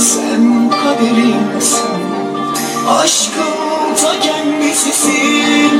Sen kaderimsin Aşkın ta kendisisin.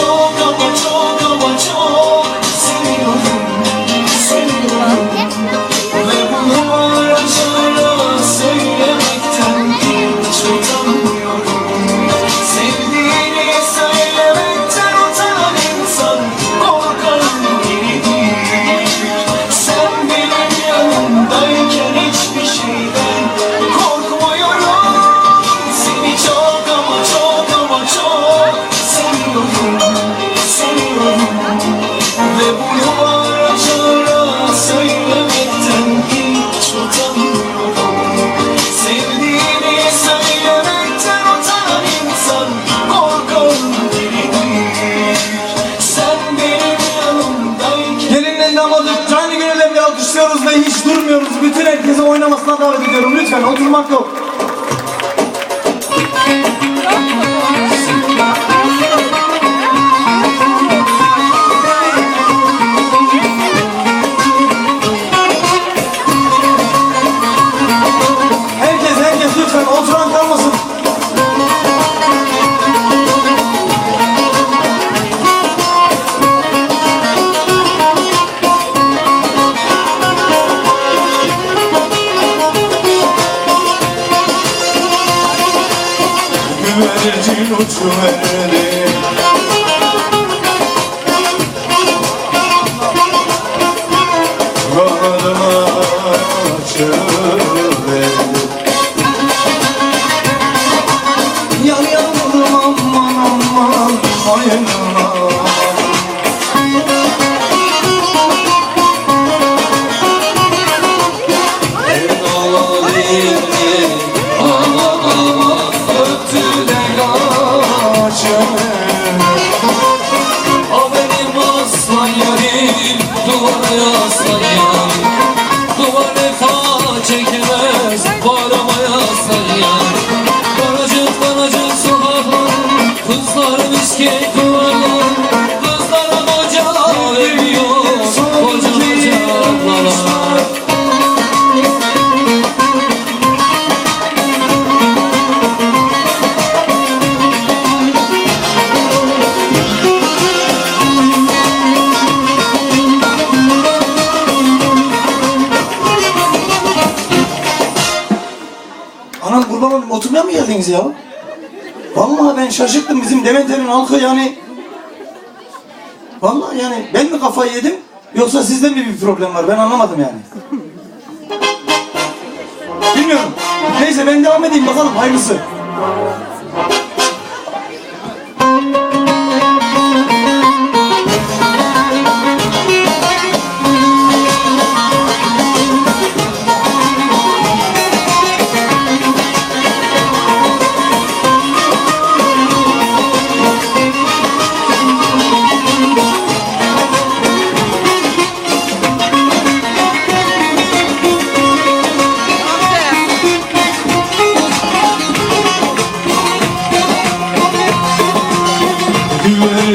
走跟我走跟我走 não desmarcou. uçuverdi Bağrıma açıldı. Kızlar misket duvarlar Kızlara koca veriyor Koca koca ablalar Anam kurban oturmaya mı geldiniz ya? Vallahi ben şaşırttım bizim Demeter'in halkı yani. Vallahi yani ben mi kafayı yedim yoksa sizde mi bir problem var ben anlamadım yani. Bilmiyorum. Neyse ben devam edeyim bakalım hayırlısı.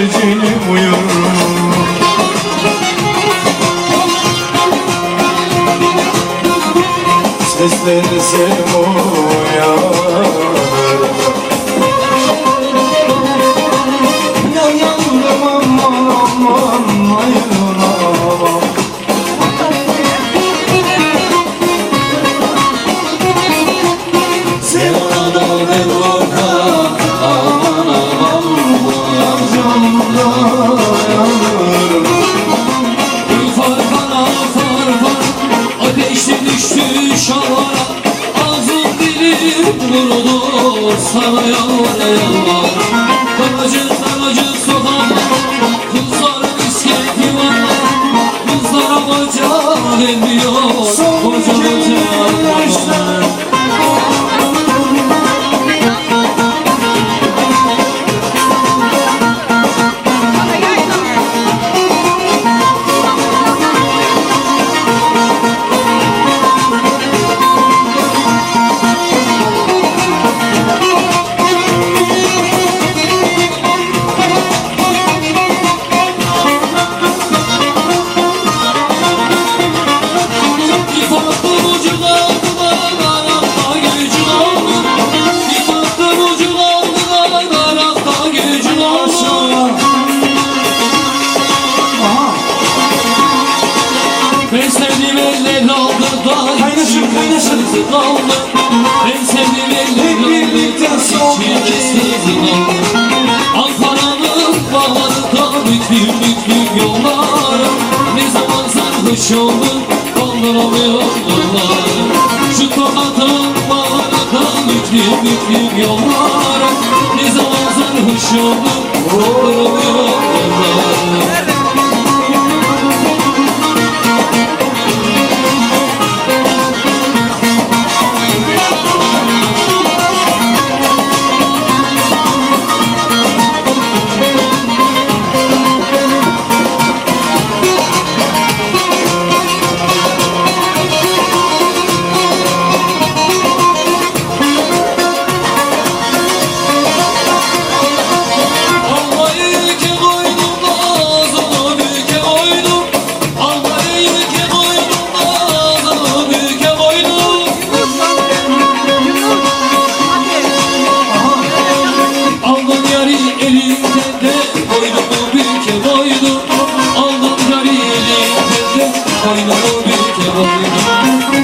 Güvercinim uyur Seslersem uyanır şavara Ağzım dilim kurudu Sana yalvara yalvar Daracık Ben sevdiğim eller da Kaynaşın, kaynaşın. içim kaldı Ben sevdiğim eller Hep birlikte soğuk içim kaldı Ankara'nın bağlarında büklüm büklüm yollar. Ne zaman sarhoş oldum kaldıramıyorum yollar. Şu tokatın bağlarında büklüm büklüm yollar. Ne zaman sarhoş oldum kaldıramıyorum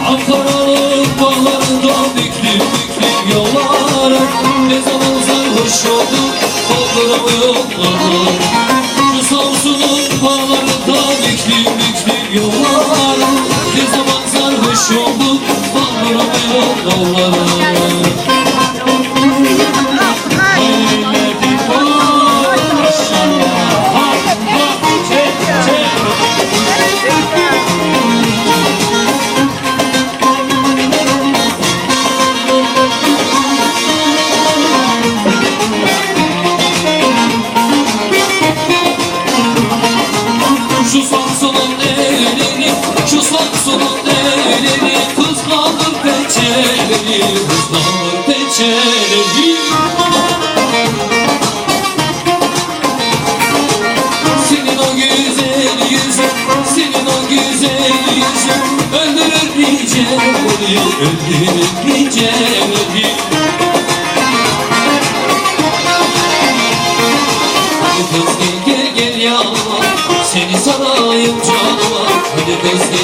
Ankara'nın bağlarında büklüm büklüm yollar Ne zaman sarhoş oldum kaldıramıyorum yollar Şu Samsun'un bağlarında büklüm büklüm yollar. Ne zaman sarhoş oldum kaldıramıyorum Senin o güzel yüzün, senin o güzel yüzün Öldürür niceleri Hadi kız gel gel gel yanıma Seni sarayım canıma Hadi kız gel